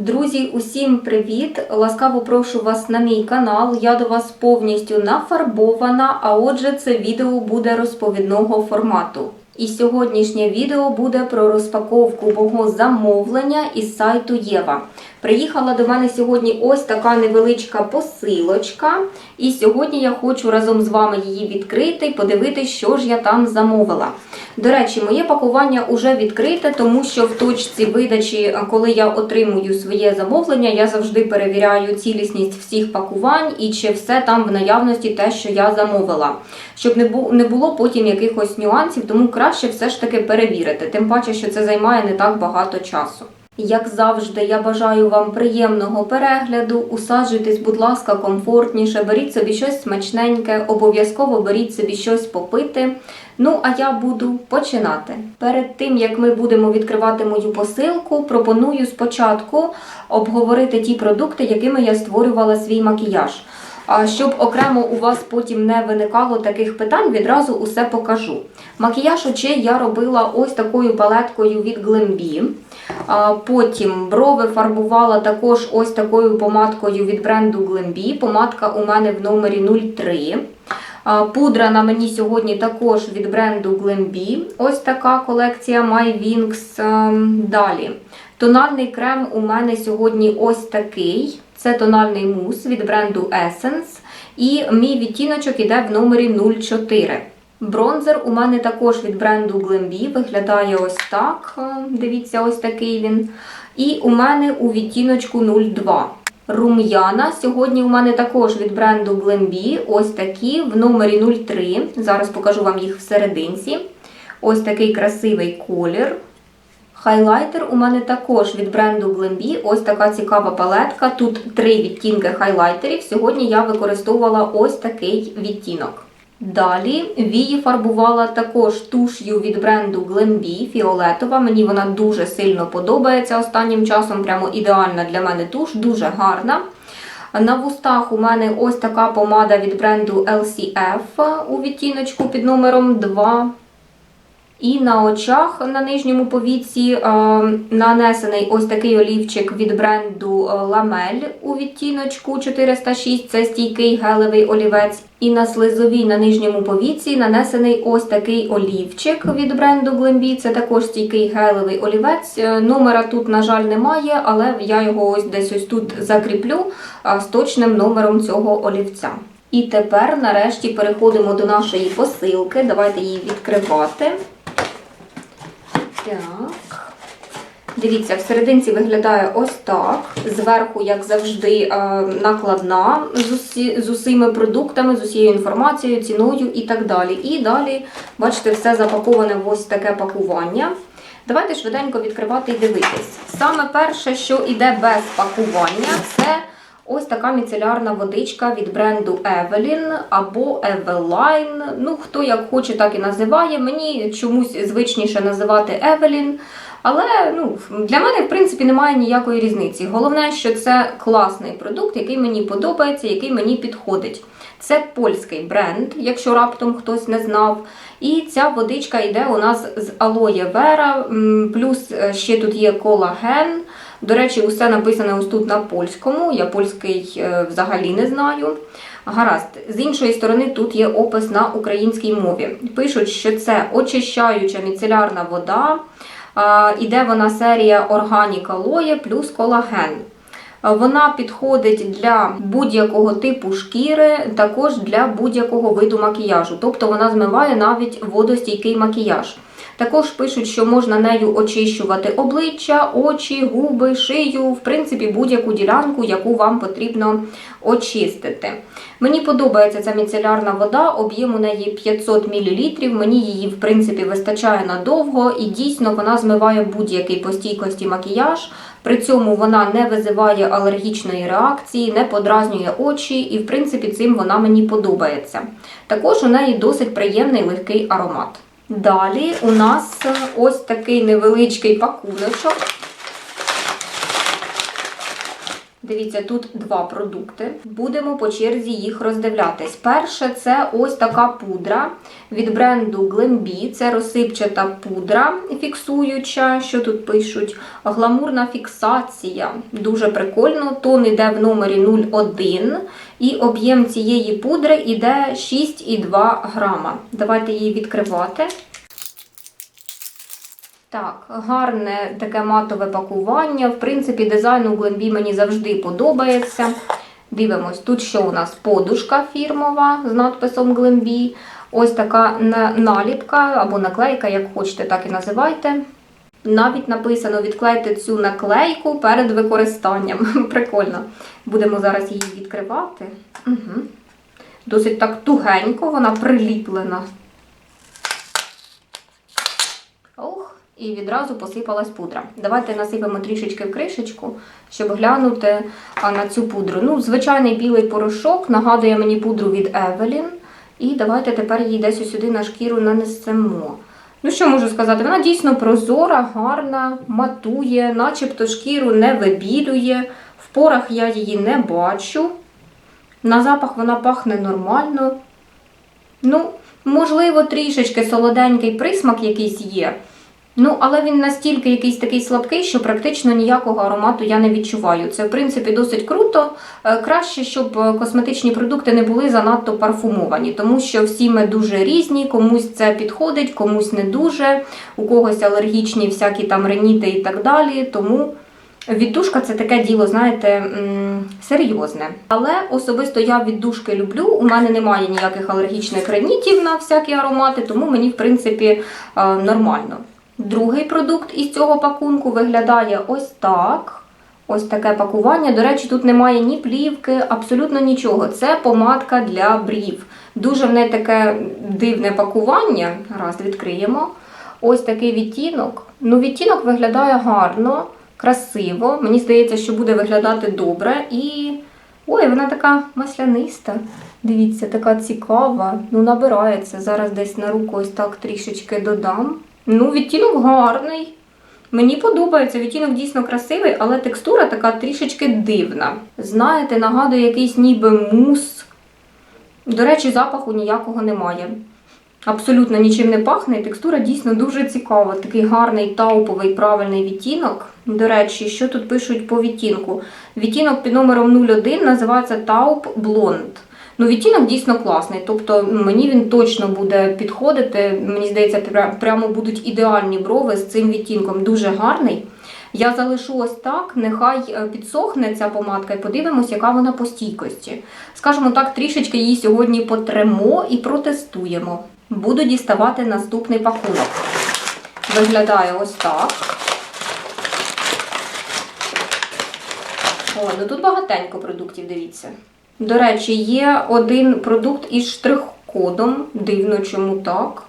Друзі, усім привіт! Ласкаво прошу вас на мій канал. Я до вас повністю нафарбована, а отже, це відео буде розповідного формату. І сьогоднішнє відео буде про розпаковку мого замовлення із сайту Єва. Приїхала до мене сьогодні ось така невеличка посилочка, і сьогодні я хочу разом з вами її відкрити і подивитися, що ж я там замовила. До речі, моє пакування вже відкрите, тому що в точці видачі, коли я отримую своє замовлення, я завжди перевіряю цілісність всіх пакувань і чи все там в наявності те, що я замовила. Щоб не було потім якихось нюансів, тому краще все ж таки перевірити. Тим паче, що це займає не так багато часу. Як завжди, я бажаю вам приємного перегляду. Усаджуйтесь, будь ласка, комфортніше, беріть собі щось смачненьке, обов'язково беріть собі щось попити. Ну, а я буду починати. Перед тим як ми будемо відкривати мою посилку, пропоную спочатку обговорити ті продукти, якими я створювала свій макіяж. Щоб окремо у вас потім не виникало таких питань, відразу усе покажу. Макіяж очей я робила ось такою палеткою від Glambi. Потім брови фарбувала також ось такою помадкою від бренду Glambi. Помадка у мене в номері 03. Пудра на мені сьогодні також від бренду Glambi. Ось така колекція My Wings. Ем, Далі. Тональний крем у мене сьогодні ось такий. Це тональний мус від бренду Essence. І мій відтіночок іде в номері 04. Бронзер у мене також від бренду Glambi. Виглядає ось так. Дивіться, ось такий він. І у мене у відтіночку 02. Рум'яна. Сьогодні у мене також від бренду Glambi. Ось такі в номері 03. Зараз покажу вам їх всерединці. Ось такий красивий колір. Хайлайтер у мене також від бренду Glambi. Ось така цікава палетка. Тут три відтінки хайлайтерів. Сьогодні я використовувала ось такий відтінок. Далі вії фарбувала також туш'ю від бренду Glambi фіолетова. Мені вона дуже сильно подобається останнім часом. Прямо ідеальна для мене туш, дуже гарна. На вустах у мене ось така помада від бренду LCF у відтіночку під номером 2. І на очах на нижньому повіці е, нанесений ось такий олівчик від бренду Ламель у відтіночку 406. Це стійкий гелевий олівець. І на слизовій на нижньому повіці нанесений ось такий олівчик від бренду Glambi. Це також стійкий гелевий олівець. Е, Номера тут, на жаль, немає, але я його ось десь ось тут закріплю е, з точним номером цього олівця. І тепер, нарешті, переходимо до нашої посилки. Давайте її відкривати. Так. Дивіться, всерединці виглядає ось так. Зверху, як завжди, е, накладна з, усі, з усіми продуктами, з усією інформацією, ціною і так далі. І далі, бачите, все запаковане в ось таке пакування. Давайте швиденько відкривати і дивитись. Саме перше, що йде без пакування, це ось така міцелярна водичка від бренду Evelyn або Eveline. Ну, хто як хоче, так і називає. Мені чомусь звичніше називати Evelyn. Але ну, для мене, в принципі, немає ніякої різниці. Головне, що це класний продукт, який мені подобається, який мені підходить. Це польський бренд, якщо раптом хтось не знав. І ця водичка йде у нас з алоє вера, плюс е, ще тут є колаген. До речі, усе написане ось тут на польському. Я польський е, взагалі не знаю. Гаразд, з іншої сторони, тут є опис на українській мові. Пишуть, що це очищаюча міцелярна вода. Іде вона серія органіка лоє плюс колаген. Вона підходить для будь-якого типу шкіри, також для будь-якого виду макіяжу. Тобто вона змиває навіть водостійкий макіяж. Також пишуть, що можна нею очищувати обличчя, очі, губи, шию, в принципі, будь-яку ділянку, яку вам потрібно очистити. Мені подобається ця міцелярна вода, об'єм у неї 500 мл. Мені її, в принципі, вистачає надовго і дійсно вона змиває будь-який по стійкості макіяж. При цьому вона не визиває алергічної реакції, не подразнює очі, і, в принципі, цим вона мені подобається. Також у неї досить приємний легкий аромат. Далі у нас е, ось такий невеличкий пакуночок. Дивіться, тут два продукти. Будемо по черзі їх роздивлятись. Перше, це ось така пудра від бренду Glambi. Це розсипчата пудра фіксуюча. Що тут пишуть? Гламурна фіксація. Дуже прикольно. Тон іде в номері 0,1. І об'єм цієї пудри іде 6,2 грама. Давайте її відкривати. Так, гарне таке матове пакування. В принципі, дизайн у Glambi мені завжди подобається. Дивимось, тут що у нас подушка фірмова з надписом Glambi. Ось така наліпка або наклейка, як хочете, так і називайте. Навіть написано відклейте цю наклейку перед використанням. Прикольно. Будемо зараз її відкривати. Угу. Досить так тугенько, вона приліплена. І відразу посипалась пудра. Давайте насипемо трішечки в кришечку, щоб глянути на цю пудру. Ну, звичайний білий порошок нагадує мені пудру від Evelyn. І давайте тепер її десь сюди на шкіру нанесемо. Ну, що можу сказати? Вона дійсно прозора, гарна, матує, начебто шкіру не вибілює. В порах я її не бачу. На запах вона пахне нормально. Ну, можливо, трішечки солоденький присмак якийсь є. Ну, але він настільки якийсь такий слабкий, що практично ніякого аромату я не відчуваю. Це, в принципі, досить круто. Е, Краще, щоб е, косметичні продукти не були занадто парфумовані, тому що всі ми дуже різні, комусь це підходить, комусь не дуже, у когось алергічні всякі там реніти і так далі. Тому віддушка це таке діло, знаєте, серйозне. Але особисто я віддушки люблю. У мене немає ніяких алергічних ренітів на всякі аромати, тому мені, в принципі, е, нормально. Другий продукт із цього пакунку виглядає ось так. Ось таке пакування. До речі, тут немає ні плівки, абсолютно нічого. Це помадка для брів. Дуже в неї таке дивне пакування. Раз, відкриємо. Ось такий відтінок. Ну, відтінок виглядає гарно, красиво. Мені здається, що буде виглядати добре. І. Ой, вона така масляниста. Дивіться, така цікава. Ну, набирається. Зараз десь на руку ось так трішечки додам. Ну, відтінок гарний. Мені подобається, відтінок дійсно красивий, але текстура така трішечки дивна. Знаєте, нагадує якийсь ніби мус. До речі, запаху ніякого немає. Абсолютно нічим не пахне, і текстура дійсно дуже цікава. Такий гарний тауповий правильний відтінок. До речі, що тут пишуть по відтінку? Відтінок під номером 01 називається Taupe Blonde. Ну, відтінок дійсно класний. Тобто мені він точно буде підходити. Мені здається, прямо будуть ідеальні брови з цим відтінком. Дуже гарний. Я залишу ось так, нехай е, підсохне ця помадка і подивимось, яка вона по стійкості. Скажімо так, трішечки її сьогодні потремо і протестуємо. Буду діставати наступний пакунок. Виглядає ось так. О, ну тут багатенько продуктів, дивіться. До речі, є один продукт із штрих-кодом. Дивно, чому так.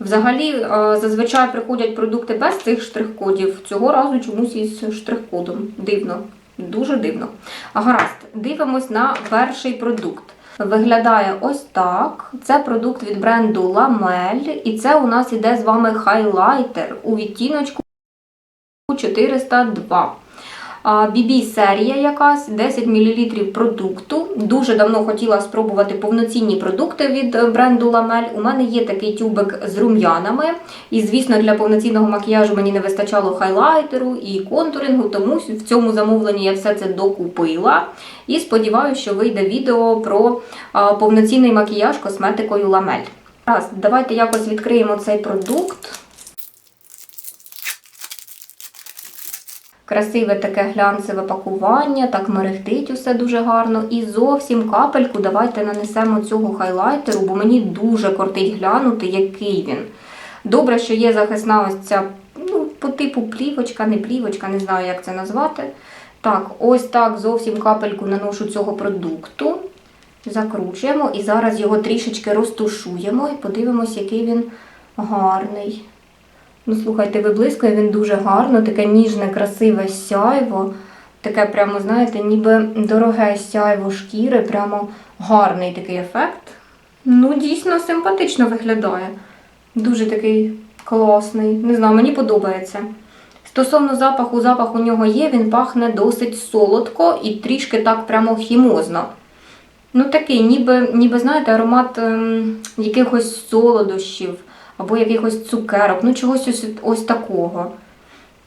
Взагалі, е, зазвичай приходять продукти без цих штрих-кодів. Цього разу чомусь із штрих-кодом. Дивно. Дуже дивно. Гаразд, дивимось на перший продукт. Виглядає ось так. Це продукт від бренду Lamel. І це у нас іде з вами хайлайтер у відтіночку 402. BB серія якась 10 мл продукту. Дуже давно хотіла спробувати повноцінні продукти від е, бренду Lamel. У мене є такий тюбик з рум'янами. І, звісно, для повноцінного макіяжу мені не вистачало хайлайтеру і контурингу, тому в цьому замовленні я все це докупила. І сподіваюся, що вийде відео про повноцінний макіяж косметикою Lamel. Раз, давайте якось відкриємо цей продукт. Красиве таке глянцеве пакування, так мерехтить усе дуже гарно. І зовсім капельку давайте нанесемо цього хайлайтеру, бо мені дуже кортить глянути, який він. Добре, що є захисна ось ця, ну, по типу плівочка, не плівочка, не знаю, як це назвати. Так, ось так зовсім капельку наношу цього продукту. Закручуємо і зараз його трішечки розтушуємо і подивимось, який він гарний. Ну, слухайте, виблискує він дуже гарно, таке ніжне, красиве сяйво. Таке прямо, знаєте, ніби дороге сяйво шкіри, прямо гарний такий ефект. Ну, дійсно симпатично виглядає. Дуже такий класний. Не знаю, мені подобається. Стосовно запаху, запах у нього є, він пахне досить солодко і трішки так прямо хімозно. Ну, такий, ніби, ніби знаєте, аромат ем, якихось солодощів або якихось цукерок, ну чогось ось, ось такого.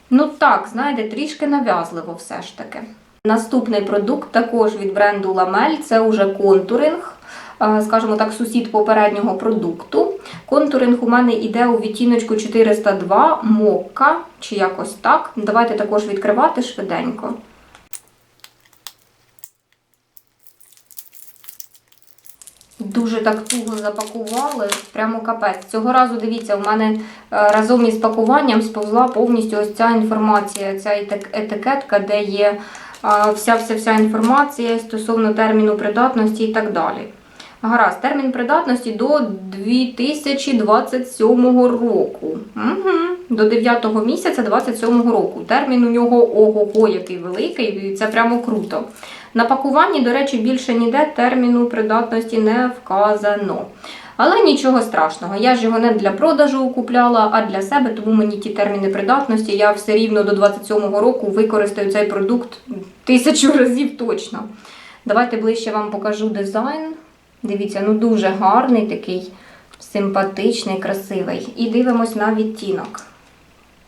Ну так, знаєте, трішки нав'язливо все ж таки. Наступний продукт також від бренду Lamel, це уже контуринг, е, скажімо так, сусід попереднього продукту. Контуринг у мене йде у відтіночку 402 мокка, чи якось так. Давайте також відкривати швиденько. Дуже так туго запакували, прямо капець. Цього разу, дивіться, у мене е, разом із пакуванням сповзла повністю ось ця інформація, ця етикетка, де є вся-вся-вся інформація стосовно терміну придатності і так далі. Гаразд, термін придатності до 2027 року. Угу. До 9 місяця 27 року. Термін у нього ого-го, який великий, і це прямо круто. На пакуванні, до речі, більше ніде терміну придатності не вказано. Але нічого страшного, я ж його не для продажу купляла, а для себе, тому мені ті терміни придатності я все рівно до 27-го року використаю цей продукт тисячу разів точно. Давайте ближче вам покажу дизайн. Дивіться, ну дуже гарний такий, симпатичний, красивий. І дивимось на відтінок.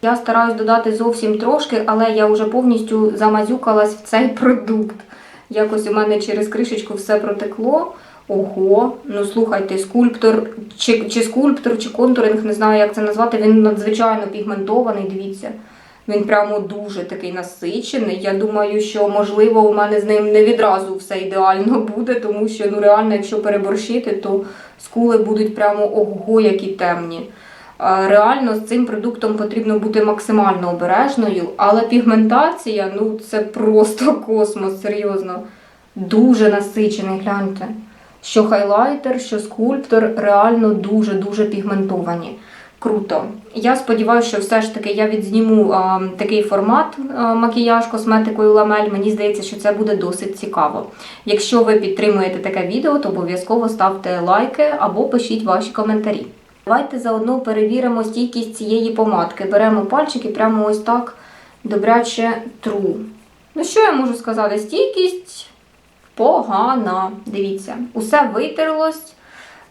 Я стараюсь додати зовсім трошки, але я вже повністю замазюкалась в цей продукт. Якось у мене через кришечку все протекло. Ого, ну слухайте, скульптор, чи, чи скульптор, чи контуринг, не знаю, як це назвати, він надзвичайно пігментований, дивіться. Він прямо дуже такий насичений. Я думаю, що можливо у мене з ним не відразу все ідеально буде, тому що ну реально, якщо переборщити, то скули будуть прямо ого, які темні. А, Реально з цим продуктом потрібно бути максимально обережною, але пігментація ну це просто космос, серйозно. Дуже насичений, гляньте. Що хайлайтер, що скульптор реально дуже-дуже пігментовані. Круто. Я сподіваюся, що все ж таки я відзніму а, такий формат а, макіяж косметикою ламель. Мені здається, що це буде досить цікаво. Якщо ви підтримуєте таке відео, то обов'язково ставте лайки або пишіть ваші коментарі. Давайте заодно перевіримо стійкість цієї помадки. Беремо пальчики прямо ось так добряче тру. Ну, що я можу сказати? Стійкість погана. Дивіться, усе витерлось.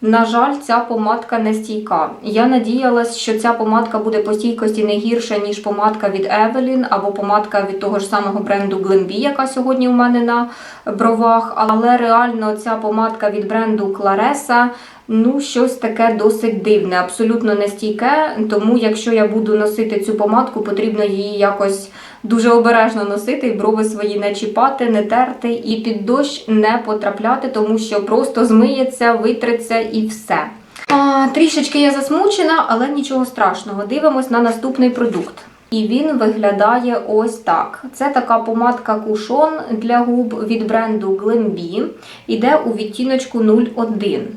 На жаль, ця помадка не стійка. Я надіялась, що ця помадка буде по стійкості не гірша, ніж помадка від Evelyn або помадка від того ж самого бренду Glambi, яка сьогодні у мене на бровах. Але реально ця помадка від бренду Claresa, ну, щось таке досить дивне, абсолютно не стійке. Тому, якщо я буду носити цю помадку, потрібно її якось дуже обережно носити, і брови свої не чіпати, не терти і під дощ не потрапляти, тому що просто змиється, витреться і все. А, трішечки я засмучена, але нічого страшного. Дивимось на наступний продукт. І він виглядає ось так. Це така помадка кушон для губ від бренду Glambi. Іде у відтіночку 01.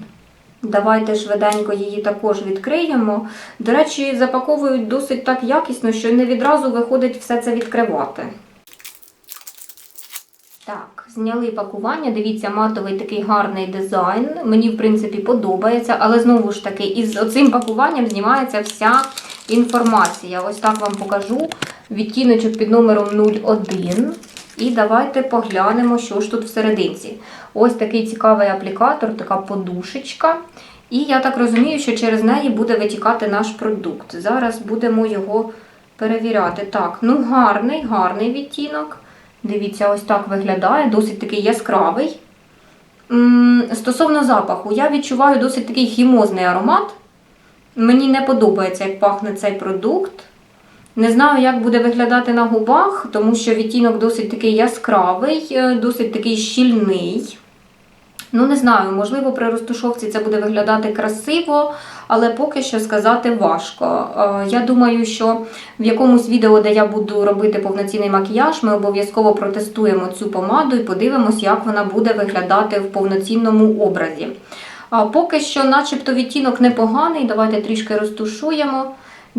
Давайте швиденько її також відкриємо. До речі, запаковують досить так якісно, що не відразу виходить все це відкривати. Так, зняли пакування. Дивіться, матовий такий гарний дизайн. Мені, в принципі, подобається, але знову ж таки, із оцим пакуванням знімається вся інформація. Ось так вам покажу. Відтіночок під номером 01. І давайте поглянемо, що ж тут всерединці. Ось такий цікавий аплікатор, така подушечка. І я так розумію, що через неї буде витікати наш продукт. Зараз будемо його перевіряти. Так, ну гарний, гарний відтінок. Дивіться, ось так виглядає, досить такий яскравий. Стосовно запаху, я відчуваю досить такий хімозний аромат. Мені не подобається, як пахне цей продукт. Не знаю, як буде виглядати на губах, тому що відтінок досить такий яскравий, е, досить такий щільний. Ну, не знаю, можливо, при розтушовці це буде виглядати красиво, але поки що сказати важко. Е, Я думаю, що в якомусь відео, де я буду робити повноцінний макіяж, ми обов'язково протестуємо цю помаду і подивимось, як вона буде виглядати в повноцінному образі. Поки що, начебто, відтінок непоганий. Давайте трішки розтушуємо.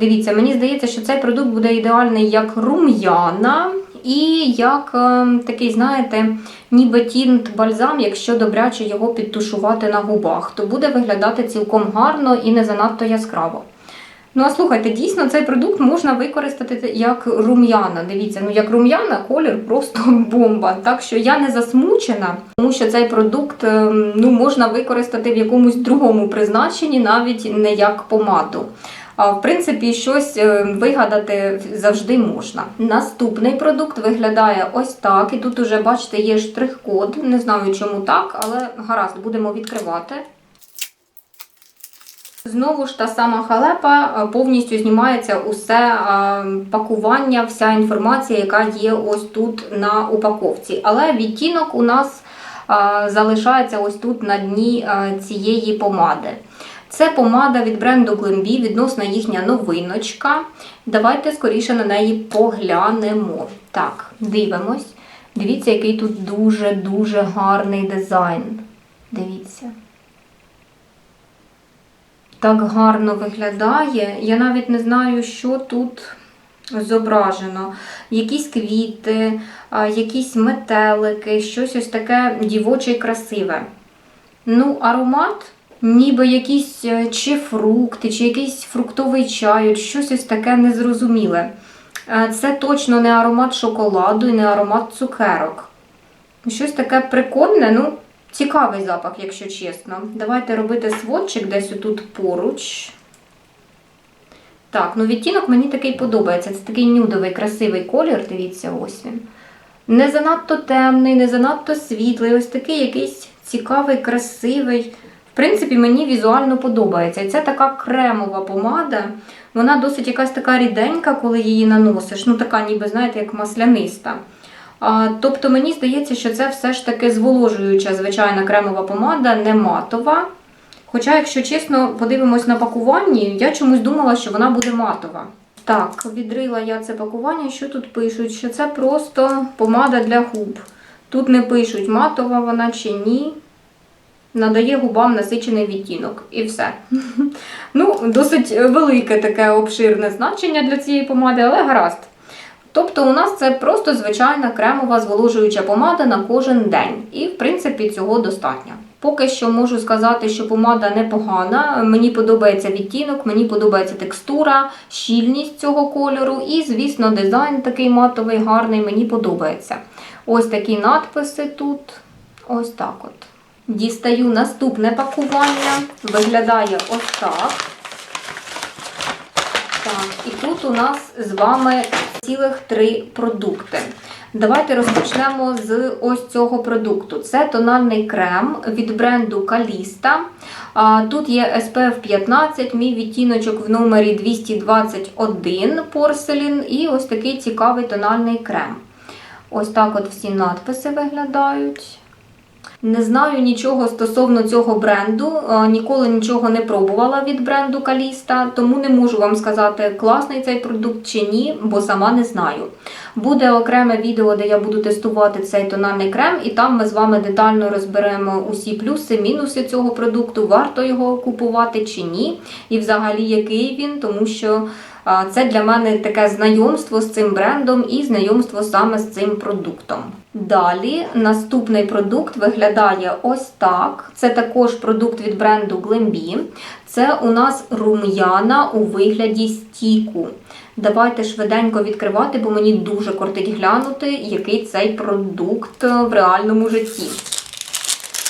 Дивіться, мені здається, що цей продукт буде ідеальний як рум'яна і як е, такий, знаєте, ніби тінт бальзам, якщо добряче його підтушувати на губах, то буде виглядати цілком гарно і не занадто яскраво. Ну, а слухайте, дійсно цей продукт можна використати як рум'яна. Дивіться, ну як рум'яна, колір просто бомба. Так що я не засмучена, тому що цей продукт ем, ну, можна використати в якомусь другому призначенні, навіть не як помаду. В принципі, щось е, вигадати завжди можна. Наступний продукт виглядає ось так. І тут уже, бачите, є штрих-код. Не знаю, чому так, але гаразд, будемо відкривати. Знову ж та сама халепа, е, повністю знімається усе е, пакування, вся інформація, яка є ось тут на упаковці. Але відтінок у нас залишається ось тут на дні цієї помади. Це помада від бренду Glambi, відносно їхня новиночка. Давайте скоріше на неї поглянемо. Так, дивимось. Дивіться, який тут дуже-дуже гарний дизайн. Дивіться. Так гарно виглядає. Я навіть не знаю, що тут зображено. Якісь квіти, якісь метелики, щось ось таке дівоче і красиве. Ну, аромат, ніби якісь е, чи фрукти, чи якийсь фруктовий чай, щось ось таке незрозуміле. Е, Це точно не аромат шоколаду і не аромат цукерок. Щось таке прикольне, ну, цікавий запах, якщо чесно. Давайте робити сводчик десь тут поруч. Так, ну відтінок мені такий подобається. Це такий нюдовий, красивий колір, дивіться, ось він. Не занадто темний, не занадто світлий, ось такий якийсь цікавий, красивий. В принципі, мені візуально подобається. І це така кремова помада. Вона досить якась така ріденька, коли її наносиш. Ну, така, ніби, знаєте, як масляниста. А, тобто мені здається, що це все ж таки зволожуюча звичайна кремова помада, не матова. Хоча, якщо чесно, подивимось на пакуванні, я чомусь думала, що вона буде матова. Так, відрила я це пакування. Що тут пишуть? Що це просто помада для губ. Тут не пишуть, матова вона чи ні. Надає губам насичений відтінок. І все. Ну, досить велике таке обширне значення для цієї помади, але гаразд. Тобто у нас це просто звичайна кремова зволожуюча помада на кожен день. І, в принципі, цього достатньо. Поки що можу сказати, що помада непогана. Мені подобається відтінок, мені подобається текстура, щільність цього кольору і, звісно, дизайн такий матовий, гарний, мені подобається. Ось такі надписи тут. Ось так от. Дістаю наступне пакування. Виглядає ось так. Так, і тут у нас з вами цілих три продукти. Давайте розпочнемо з ось цього продукту. Це тональний крем від бренду Каліста. Тут є SPF 15, мій відтіночок в номері 221 порселін і ось такий цікавий тональний крем. Ось так от всі надписи виглядають. Не знаю нічого стосовно цього бренду, е, ніколи нічого не пробувала від бренду Каліста, тому не можу вам сказати, класний цей продукт чи ні, бо сама не знаю. Буде окреме відео, де я буду тестувати цей тональний крем, і там ми з вами детально розберемо усі плюси, мінуси цього продукту, варто його купувати чи ні, і взагалі який він, тому що це для мене таке знайомство з цим брендом і знайомство саме з цим продуктом. Далі наступний продукт виглядає ось так. Це також продукт від бренду Glambi. Це у нас рум'яна у вигляді стіку. Давайте швиденько відкривати, бо мені дуже кортить глянути, який цей продукт в реальному житті.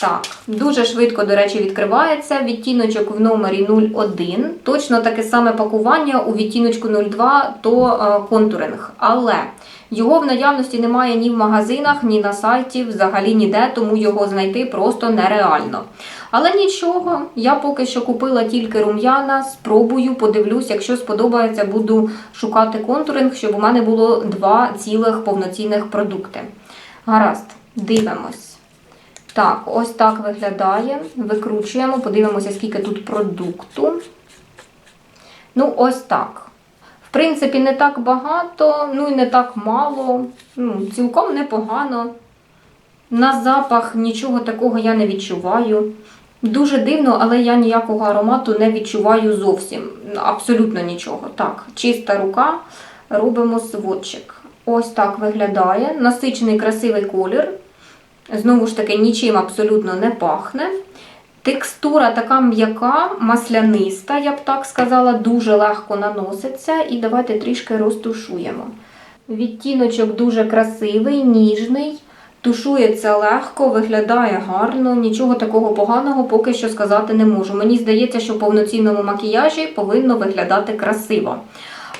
Так, дуже швидко, до речі, відкривається. Відтіночок в номері 01. Точно таке саме пакування у відтіночку 02 то е, контуринг. Але його в наявності немає ні в магазинах, ні на сайті, взагалі ніде, тому його знайти просто нереально. Але нічого, я поки що купила тільки рум'яна, спробую, подивлюсь, якщо сподобається, буду шукати контуринг, щоб у мене було два цілих повноцінних продукти. Гаразд, дивимось. Так, ось так виглядає. Викручуємо, подивимося, скільки тут продукту. Ну, ось так. В принципі, не так багато, ну і не так мало. Ну, Цілком непогано. На запах нічого такого я не відчуваю. Дуже дивно, але я ніякого аромату не відчуваю зовсім. Абсолютно нічого. Так, чиста рука, робимо сводчик. Ось так виглядає. Насичений красивий колір. Знову ж таки, нічим абсолютно не пахне. Текстура така м'яка, масляниста, я б так сказала, дуже легко наноситься. І давайте трішки розтушуємо. Відтіночок дуже красивий, ніжний. Тушується легко, виглядає гарно, нічого такого поганого поки що сказати не можу. Мені здається, що в повноцінному макіяжі повинно виглядати красиво.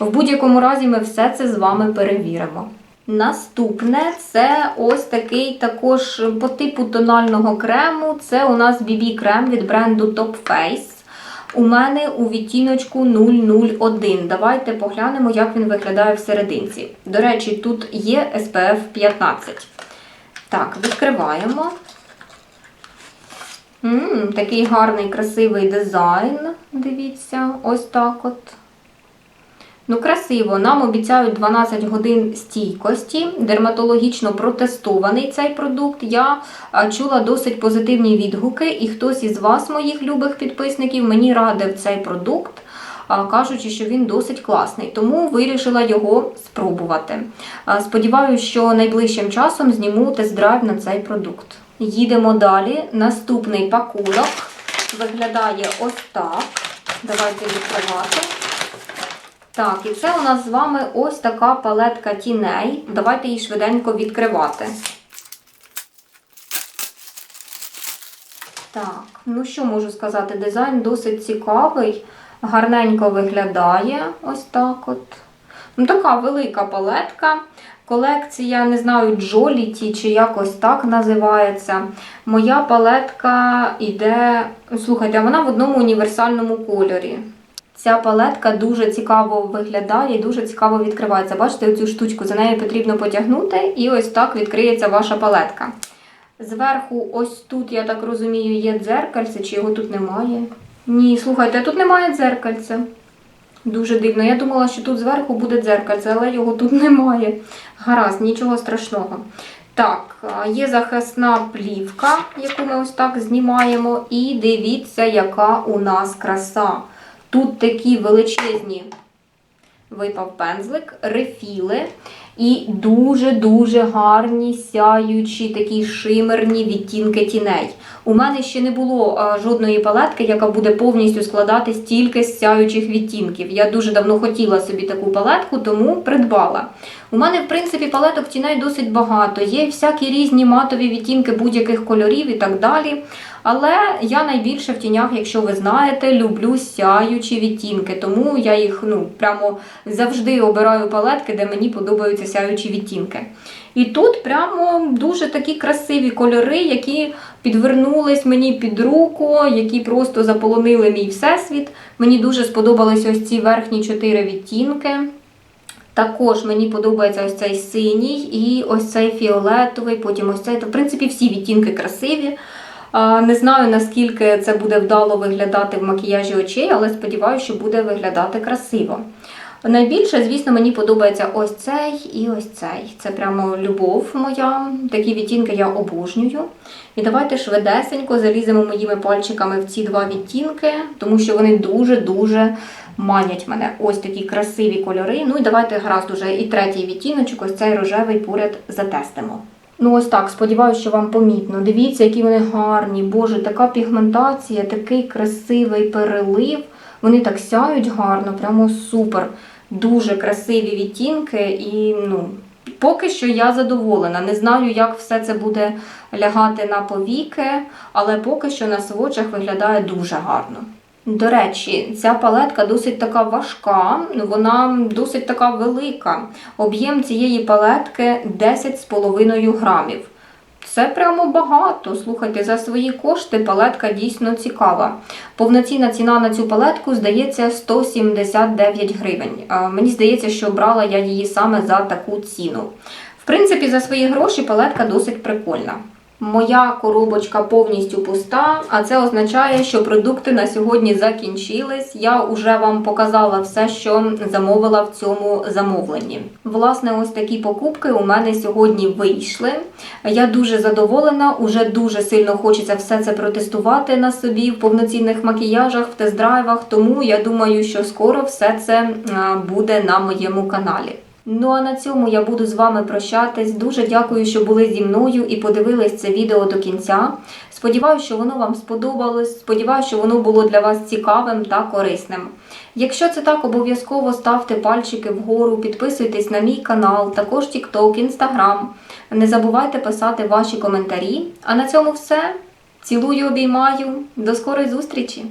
В будь-якому разі ми все це з вами перевіримо. Наступне це ось такий також по типу тонального крему. Це у нас BB крем від бренду Top Face. У мене у відтіночку 001. Давайте поглянемо, як він виглядає всерединці. До речі, тут є SPF 15. Так, відкриваємо. М, такий гарний, красивий дизайн. Дивіться, ось так от. Ну, красиво. Нам обіцяють 12 годин стійкості. Дерматологічно протестований цей продукт. Я чула досить позитивні відгуки, і хтось із вас, моїх любих підписників, мені радив цей продукт, кажучи, що він досить класний. Тому вирішила його спробувати. Сподіваюся, що найближчим часом зніму тест-драйв на цей продукт. Їдемо далі. Наступний пакунок виглядає ось так. Давайте відкривати. Так, і це у нас з вами ось така палетка тіней. Давайте її швиденько відкривати. Так, ну що можу сказати? Дизайн досить цікавий, гарненько виглядає. Ось так от. Ну, така велика палетка. Колекція, не знаю, Джоліті чи якось так називається. Моя палетка йде. Слухайте, вона в одному універсальному кольорі. Ця палетка дуже цікаво виглядає і дуже цікаво відкривається. Бачите, оцю штучку за нею потрібно потягнути, і ось так відкриється ваша палетка. Зверху, ось тут, я так розумію, є дзеркальце, чи його тут немає? Ні, слухайте, тут немає дзеркальця. Дуже дивно. Я думала, що тут зверху буде дзеркальце, але його тут немає. Гаразд, нічого страшного. Так, є захисна плівка, яку ми ось так знімаємо. І дивіться, яка у нас краса. Тут такі величезні випав пензлик, рефіли і дуже-дуже гарні сяючі такі шимерні відтінки тіней. У мене ще не було жодної палетки, яка буде повністю складатись тільки з сяючих відтінків. Я дуже давно хотіла собі таку палетку, тому придбала. У мене, в принципі, палеток тіней досить багато. Є всякі різні матові відтінки будь-яких кольорів і так далі. Але я найбільше в тінях, якщо ви знаєте, люблю сяючі відтінки, тому я їх ну, прямо завжди обираю палетки, де мені подобаються сяючі відтінки. І тут прямо дуже такі красиві кольори, які підвернулись мені під руку, які просто заполонили мій всесвіт. Мені дуже сподобались ось ці верхні чотири відтінки. Також мені подобається ось цей синій і ось цей фіолетовий, потім ось цей. В принципі, всі відтінки красиві. Не знаю, наскільки це буде вдало виглядати в макіяжі очей, але сподіваюся, що буде виглядати красиво. Найбільше, звісно, мені подобається ось цей і ось цей. Це прямо любов моя. Такі відтінки я обожнюю. І давайте швидесенько заліземо моїми пальчиками в ці два відтінки, тому що вони дуже-дуже манять мене. Ось такі красиві кольори. Ну і давайте гаразд уже і третій відтіночок, ось цей рожевий поряд затестимо. Ну, ось так, сподіваюся, що вам помітно. Дивіться, які вони гарні. Боже, така пігментація, такий красивий перелив. Вони так сяють гарно, прямо супер. Дуже красиві відтінки. І ну, поки що я задоволена. Не знаю, як все це буде лягати на повіки, але поки що на свочах виглядає дуже гарно. До речі, ця палетка досить така важка, вона досить така велика. Об'єм цієї палетки 10,5 грамів. Це прямо багато. Слухайте, за свої кошти палетка дійсно цікава. Повноцінна ціна на цю палетку, здається, 179 гривень. Мені здається, що брала я її саме за таку ціну. В принципі, за свої гроші палетка досить прикольна. Моя коробочка повністю пуста, а це означає, що продукти на сьогодні закінчились. Я вже вам показала все, що замовила в цьому замовленні. Власне, ось такі покупки у мене сьогодні вийшли. Я дуже задоволена, уже дуже сильно хочеться все це протестувати на собі в повноцінних макіяжах, в тест-драйвах. Тому я думаю, що скоро все це буде на моєму каналі. Ну а на цьому я буду з вами прощатись. Дуже дякую, що були зі мною і подивились це відео до кінця. Сподіваюся, що воно вам сподобалось. Сподіваюся, що воно було для вас цікавим та корисним. Якщо це так, обов'язково ставте пальчики вгору, підписуйтесь на мій канал, також TikTok, Instagram. Не забувайте писати ваші коментарі. А на цьому все. Цілую, обіймаю. До скорої зустрічі!